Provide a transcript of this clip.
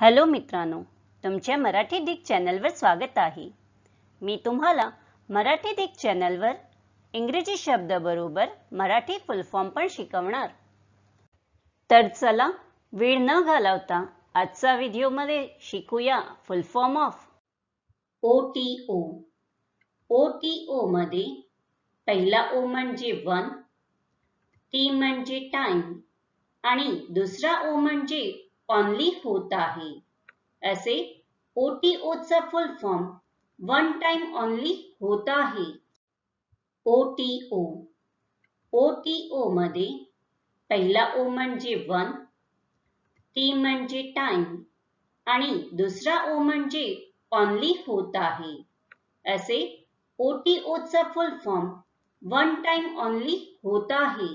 Hello मित्रांनो तुमच्या Marathi Dick चॅनलवर स्वागत आहे. मी तुम्हाला मराठी डिक चॅनलवर इंग्रजी शब्दाबरोबर मराठी फुल फॉर्म पण शिकवणार. तर चला वेळ न घालवता आजचा व्हिडिओमध्ये शिकूया full form of O T O O T ओमध्ये पहिला ओ म्हणजे वन टी म्हणजे टाइम आणि दुसरा ओ म्हणजे ऑनली होत आहे असे O T full form one time only होत आहे ओ टी ओ ओ टी मध्ये पहिला ओ म्हणजे वन टी म्हणजे टाइम आणि दुसरा ओ म्हणजे ऑनली होत आहे असे O T full form one time only होत आहे